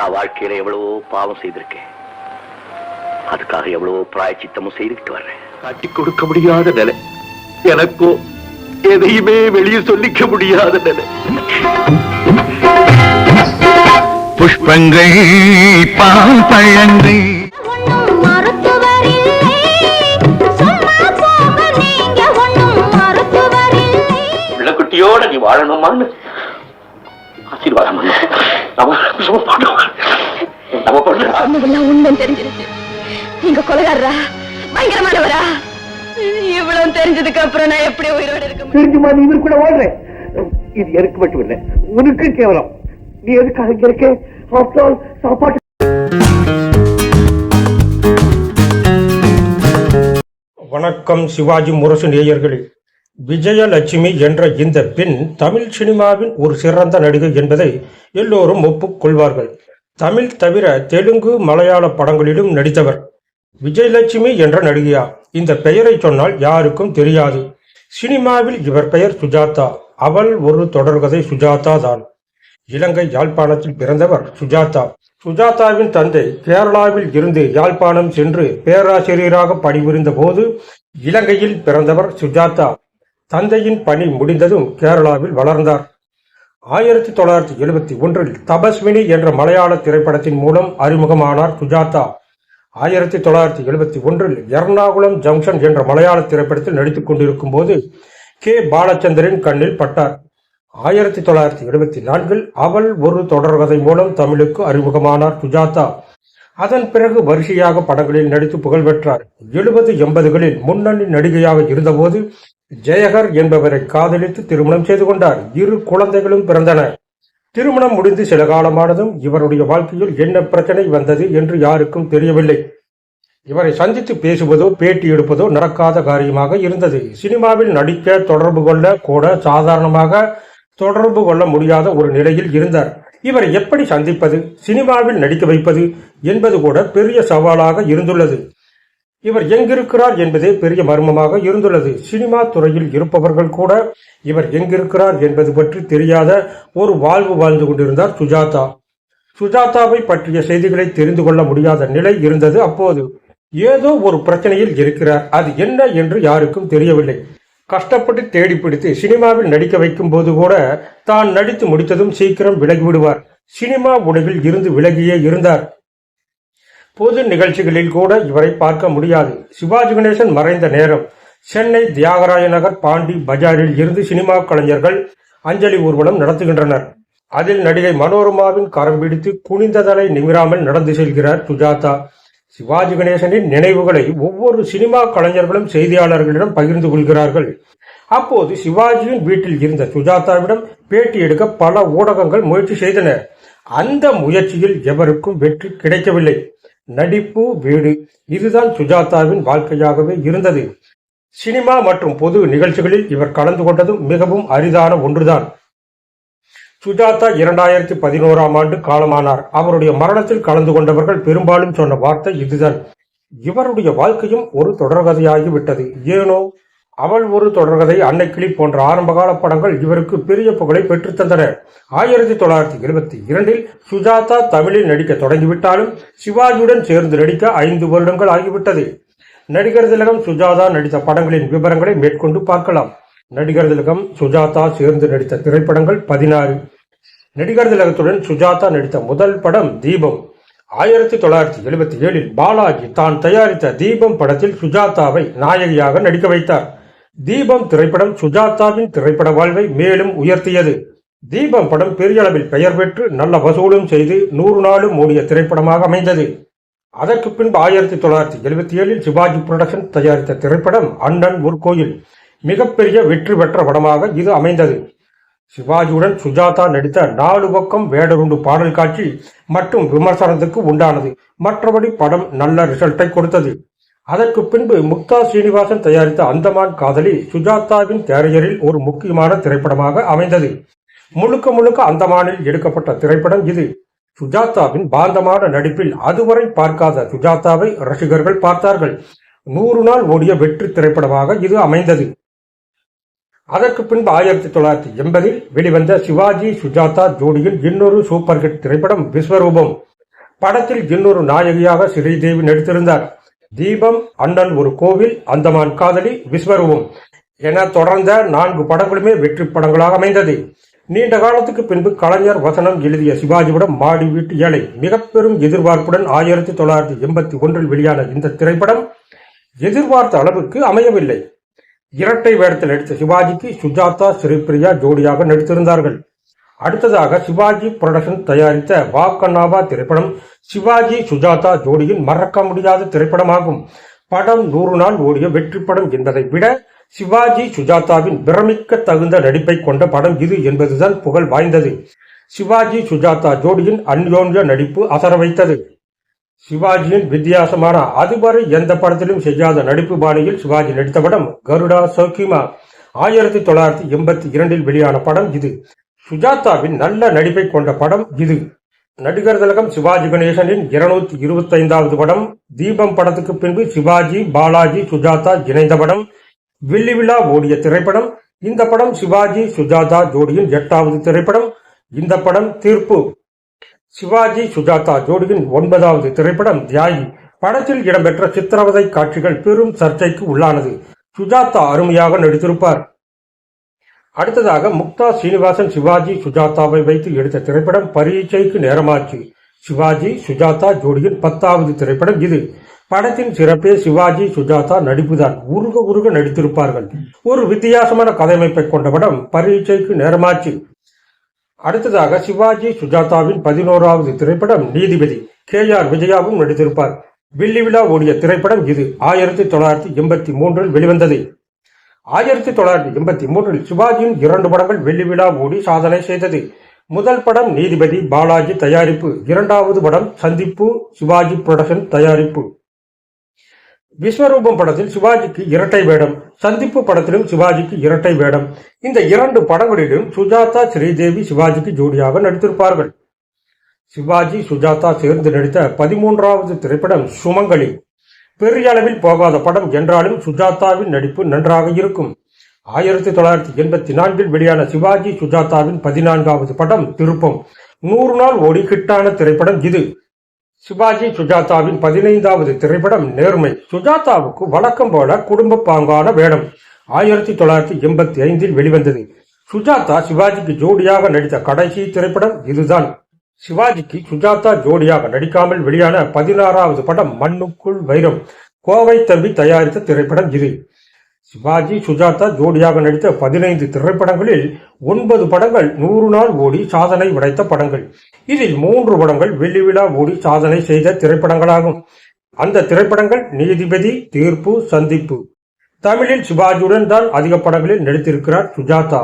நான் வாழ்க்கையில எவ்வளவோ பாவம் செய்திருக்கேன். அதுக்காக எவ்வளவோ பிராயச்சித்தமும் செய்துக்கிட்டு வர்றேன். காட்டி கொடுக்க முடியாத நிலை. எனக்கோ எதையுமே வெளியே சொல்லிக்க முடியாத நிலை. புஷ்பங்கள் பால் பழங்கள். பிள்ளைக்குட்டியோட நீ வாழணுமான்னு? ஆசீர்வாதம் பண்ணு. நம்ம சும்மா போட்டோம். நம்ம பொண்ணு சொன்னதெல்லாம் உண்மை தெரிஞ்சிருச்சு. நீங்க கொலகாரரா? பயங்கரமானவரா? இவ்வளவு தெரிஞ்சதுக்கு அப்புறம் நான் எப்படி உயிரோட இருக்க முடியும்? தெரிஞ்சுமா நீ இவர் கூட வாழ்ற? இது எனக்கு மட்டும் இல்ல உனக்கு கேவலம். நீ எதுக்காக இங்க இருக்க? After all, சாப்பாட்டு வணக்கம் சிவாஜி முரசு நேயர்களே. விஜயலட்சுமி என்ற இந்த பெண் தமிழ் சினிமாவின் ஒரு சிறந்த நடிகை என்பதை எல்லோரும் ஒப்புக்கொள்வார்கள். தமிழ் தவிர தெலுங்கு மலையாள படங்களிலும் நடித்தவர் விஜயலட்சுமி என்ற நடிகையா? இந்த பெயரை சொன்னால் யாருக்கும் தெரியாது. சினிமாவில் இவர் பெயர் சுஜாதா. அவள் ஒரு தொடர்கதை சுஜாதா தான். இலங்கை யாழ்ப்பாணத்தில் பிறந்தவர் சுஜாதா. சுஜாதாவின் தந்தை கேரளாவில் இருந்து யாழ்ப்பாணம் சென்று பேராசிரியராக பணிபுரிந்த போது இலங்கையில் பிறந்தவர் சுஜாதா. தந்தையின் பணி முடிந்ததும் கேரளாவில் வளர்ந்தார். ஆயிரத்தி தொள்ளாயிரத்தி எழுபத்தி ஒன்றில் தபஸ்வினி என்ற மலையாள திரைப்படத்தின் மூலம் அறிமுகமானார் சுஜாதா. ஆயிரத்தி தொள்ளாயிரத்தி எழுபத்தி ஒன்றில் எர்ணாகுளம் ஜங்ஷன் என்ற மலையாள திரைப்படத்தில் நடித்துக் கொண்டிருக்கும் போது கே. பாலச்சந்தரின் கண்ணில் பட்டார். ஆயிரத்தி தொள்ளாயிரத்தி எழுபத்தி நான்கில் அவள் ஒரு தொடர்கதை மூலம் தமிழுக்கு அறிமுகமானார் சுஜாதா. அதன் பிறகு வரிசையாக படங்களில் நடித்து புகழ் பெற்றார் எழுபது எண்பதுகளில் முன்னணி நடிகையாக இருந்தபோது ஜெயகர் என்பவரை காதலித்து திருமணம் செய்து கொண்டார். இரு குழந்தைகளும் பிறந்தன. திருமணம் முடிந்து சில காலமானதும் இவருடைய வாழ்க்கையில் என்ன பிரச்சனை வந்தது என்று யாருக்கும் தெரியவில்லை. இவரை சந்தித்து பேசுவதோ பேட்டி எடுப்பதோ நடக்காத காரியமாக இருந்தது. சினிமாவில் நடிக்க தொடர்பு கொள்ள கூட சாதாரணமாக தொடர்பு கொள்ள முடியாத ஒரு நிலையில் இருந்தார். இவரை எப்படி சந்திப்பது சினிமாவில் நடிக்க வைப்பது என்பது கூட பெரிய சவாலாக இருந்துள்ளது. இவர் எங்கிருக்கிறார் என்பதே பெரிய மர்மமாக இருந்துள்ளது. சினிமா துறையில் இருப்பவர்கள் கூட இவர் எங்கிருக்கிறார் என்பது பற்றி தெரியாத ஒரு வாழ்வு வாழ்ந்து கொண்டிருந்தார் சுஜாதா. சுஜாதாவை பற்றிய செய்திகளை தெரிந்து கொள்ள முடியாத நிலை இருந்தது அப்போது. ஏதோ ஒரு பிரச்சனையில் இருக்கிறார். அது என்ன என்று யாருக்கும் தெரியவில்லை. கஷ்டப்பட்டு தேடி பிடித்து சினிமாவில் நடிக்க வைக்கும் போது கூட தான் நடித்து முடித்ததும் சீக்கிரம் விலகி விடுவார் சினிமா உலகில் இருந்து விலகியே இருந்தார். பொது நிகழ்ச்சிகளில் கூட இவரை பார்க்க முடியாது. சிவாஜி கணேசன் மறைந்த நேரம். சென்னை தியாகராய நகர் பாண்டி பஜாரில் இருந்து சினிமா கலைஞர்கள் அஞ்சலி ஊர்வலம் நடத்துகின்றனர். அதில் நடிகை மனோரமாவின் கரம் பிடித்து குனிந்ததலை நிமிராமல் நடந்து செல்கிறார் சுஜாதா. சிவாஜி கணேசனின் நினைவுகளை ஒவ்வொரு சினிமா கலைஞர்களும் செய்தியாளர்களிடம் பகிர்ந்து கொள்கிறார்கள். அப்போது சிவாஜியின் வீட்டில் இருந்த சுஜாதாவிடம் பேட்டி எடுக்க பல ஊடகங்கள் முயற்சி செய்தன. அந்த முயற்சியில் எவருக்கும் வெற்றி கிடைக்கவில்லை. நடிப்பு வீடு இதுதான் சுஜாதாவின் வாழ்க்கையாகவே இருந்தது. சினிமா மற்றும் பொது நிகழ்ச்சிகளில் இவர் கலந்து கொண்டதும் மிகவும் அரிதான ஒன்றுதான். சுஜாதா இரண்டாயிரத்தி பதினோராம் ஆண்டு காலமானார். அவருடைய மரணத்தில் கலந்து கொண்டவர்கள் பெரும்பாலும் சொன்ன வார்த்தை இதுதான். இவருடைய வாழ்க்கையும் ஒரு தொடர்கதையாகி விட்டது ஏனோ அவள் ஒரு தொடர்கதை அன்னைக்கிளி போன்ற ஆரம்பகால படங்கள் இவருக்கு பெரிய புகழை பெற்றுத் தந்தன. ஆயிரத்தி தொள்ளாயிரத்தி இருபத்தி இரண்டில் சுஜாதா தமிழில் நடிக்க தொடங்கிவிட்டாலும் சிவாஜியுடன் சேர்ந்து நடிக்க ஐந்து வருடங்கள் ஆகிவிட்டது. நடிகர் திலகம் சுஜாதா நடித்த படங்களின் விவரங்களை மேற்கொண்டு பார்க்கலாம். நடிகர் திலகம் சுஜாதா சேர்ந்து நடித்த திரைப்படங்கள் பதினாறு. நடிகர் திலகத்துடன் சுஜாதா நடித்த முதல் படம் தீபம். ஆயிரத்தி தொள்ளாயிரத்தி எழுபத்தி ஏழில் பாலாஜி தான் தயாரித்த தீபம் படத்தில் சுஜாதாவை நாயகியாக நடிக்க வைத்தார். தீபம் திரைப்படம் சுஜாதாவின் திரைப்பட வாழ்வை மேலும் உயர்த்தியது. தீபம் படம் பெரிய அளவில் பெயர் பெற்று நல்ல வசூலும் செய்து நூறு நாளும் ஓடிய திரைப்படமாக அமைந்தது. அதற்கு பின்பு ஆயிரத்தி தொள்ளாயிரத்தி எழுபத்தி ஏழில் சிவாஜி புரொடக்ஷன் தயாரித்த திரைப்படம் அண்ணன் ஒரு மிகப்பெரிய வெற்றி பெற்ற படமாக இது அமைந்தது. சிவாஜியுடன் சுஜாதா நடித்த நாலு பக்கம் வேடருண்டு பாடல் காட்சி மற்றும் விமர்சனத்துக்கு உண்டானது. மற்றபடி படம் நல்ல ரிசல்ட்டை கொடுத்தது. அதற்கு பின்பு முக்தா சீனிவாசன் தயாரித்த அந்தமான் காதலி சுஜாதாவின் கேரியரில் ஒரு முக்கியமான திரைப்படமாக அமைந்தது. முழுக்க முழுக்க அந்தமானில் எடுக்கப்பட்ட திரைப்படம் இது. சுஜாதாவின் பாந்தமான நடிப்பில் அதுவரை பார்க்காத சுஜாதாவை ரசிகர்கள் பார்த்தார்கள். நூறு நாள் ஓடிய வெற்றி திரைப்படமாக இது அமைந்தது. அதற்கு பின்பு ஆயிரத்தி தொள்ளாயிரத்தி எண்பதில் வெளிவந்த சிவாஜி சுஜாதா ஜோடியில் இன்னொரு சூப்பர் ஹிட் திரைப்படம் விஸ்வரூபம். படத்தில் இன்னொரு நாயகியாக ஸ்ரீதேவி நடித்திருந்தார். தீபம் அண்ணன் ஒரு கோவில் அந்தமான் காதலி விஸ்வரூபம். என தொடர்ந்த நான்கு படங்களுமே வெற்றி படங்களாக அமைந்தது. நீண்ட காலத்துக்கு பின்பு கலைஞர் வசனம் எழுதிய சிவாஜியுடன் மாடி வீட்டு ஏழை மிக பெரும் எதிர்பார்ப்புடன் ஆயிரத்தி தொள்ளாயிரத்தி எண்பத்தி ஒன்றில் வெளியான இந்த திரைப்படம் எதிர்பார்த்த அளவுக்கு அமையவில்லை. இரட்டை வேடத்தில் நடித்த சிவாஜிக்கு சுஜாதா ஸ்ரீபிரியா ஜோடியாக நடித்திருந்தார்கள். அடுத்ததாக சிவாஜி புரொடக்ஷன் தயாரித்த வாக்கண்ணாவா திரைப்படம் சிவாஜி சுஜாதா ஜோடியின் மறக்க முடியாத திரைப்படமாகும். படம் நூறு நாள் ஓடிய வெற்றி படம் என்பதை விட சிவாஜி சுஜாதாவின் பிரமிக்க தகுந்த நடிப்பை கொண்ட படம் இது என்பதுதான் புகழ் வாய்ந்தது. சிவாஜி சுஜாதா ஜோடியின் அந்யோன்ய நடிப்பு அசர வைத்தது. சிவாஜியின் வித்தியாசமான அதுவரை எந்த படத்திலும் செய்யாத நடிப்பு பாணியில் சிவாஜி நடித்த படம் கருடா சௌக்கிமா ஆயிரத்தி தொள்ளாயிரத்தி எண்பத்தி இரண்டில் வெளியான படம் இது. சுஜாதாவின் நல்ல நடிப்பை கொண்ட படம் இது. நடிகர் திலகம் சிவாஜி கணேசனின் இருநூத்தி இருபத்தி ஐந்தாவது படம். தீபம் படத்துக்கு பின்பு சிவாஜி பாலாஜி சுஜாதா இணைந்த படம். வில்லி விழா ஓடிய திரைப்படம். இந்த படம் சிவாஜி சுஜாதா ஜோடியின் எட்டாவது திரைப்படம். இந்த படம் தீர்ப்பு. சிவாஜி சுஜாதா ஜோடியின் ஒன்பதாவது திரைப்படம் தியாகி. படத்தில் இடம்பெற்ற சித்திரவதை காட்சிகள் பெரும் சர்ச்சைக்கு உள்ளானது. சுஜாதா அருமையாக நடித்திருப்பார். அடுத்ததாக முக்தா சீனிவாசன் சிவாஜி சுஜாதாவை வைத்து எடுத்த திரைப்படம் பரீட்சைக்கு நேரமாச்சு. சிவாஜி சுஜாதா ஜோடியின் பத்தாவது திரைப்படம் இது. படத்தின் சிறப்பே சிவாஜி சுஜாதா நடிப்புதான். உருக உருக நடித்திருப்பார்கள். ஒரு வித்தியாசமான கதையமைப்பை கொண்ட படம் பரீட்சைக்கு நேரமாச்சு. அடுத்ததாக சிவாஜி சுஜாதாவின் பதினோராவது திரைப்படம் நீதிபதி. K R விஜயாவும் நடித்திருப்பார். வில்லி விழா ஓடிய திரைப்படம் இது. ஆயிரத்தி தொள்ளாயிரத்தி எண்பத்தி மூன்றில் வெளிவந்தது. ஆயிரத்தி தொள்ளாயிரத்தி எண்பத்தி மூன்றில் சிவாஜியின் இரண்டு படங்கள் வெள்ளி விழா ஓடி சாதனை செய்தது. முதல் படம் நீதிபதி பாலாஜி தயாரிப்பு இரண்டாவது படம் சந்திப்பு சிவாஜி புரொடக்ஷன் தயாரிப்பு. விஸ்வரூபம் படத்தில் சிவாஜிக்கு இரட்டை வேடம் சந்திப்பு படத்திலும் சிவாஜிக்கு இரட்டை வேடம். இந்த இரண்டு படங்களிலும் சுஜாதா ஸ்ரீதேவி சிவாஜிக்கு ஜோடியாக நடித்திருப்பார்கள். சிவாஜி சுஜாதா சேர்ந்து நடித்த பதிமூன்றாவது திரைப்படம் சுமங்கலி. பெரிய அளவில் போகாத படம் என்றாலும் சுஜாதாவின் நடிப்பு நன்றாக இருக்கும். ஆயிரத்தி தொள்ளாயிரத்தி எண்பத்தி நான்கில் வெளியான சிவாஜி சுஜாதாவின் பதினான்காவது படம் திருப்பம். நூறு நாள் ஓடி ஹிட்டான திரைப்படம் இது. சிவாஜி சுஜாதாவின் பதினைந்தாவது திரைப்படம் நேர்மை. சுஜாதாவுக்கு வழக்கம் போல குடும்ப பாங்கான வேடம் ஆயிரத்தி தொள்ளாயிரத்தி எண்பத்தி ஐந்தில் வெளிவந்தது. சுஜாதா சிவாஜிக்கு ஜோடியாக நடித்த கடைசி திரைப்படம் இதுதான். சிவாஜிக்கு சுஜாதா ஜோடியாக நடிக்காமல் வெளியான பதினாறாவது படம் மண்ணுக்குள் வைரம். கோவை தம்பி தயாரித்த திரைப்படம் இது. சிவாஜி சுஜாதா ஜோடியாக நடித்த பதினைந்து திரைப்படங்களில் ஒன்பது படங்கள் நூறு நாள் ஓடி சாதனை உடைத்த படங்கள். இதில் மூன்று படங்கள் வெள்ளி விழா ஓடி சாதனை செய்த திரைப்படங்களாகும். அந்த திரைப்படங்கள் நீதிபதி தீர்ப்பு சந்திப்பு. தமிழில் சிவாஜியுடன் தான் அதிக படங்களில் நடித்திருக்கிறார் சுஜாதா.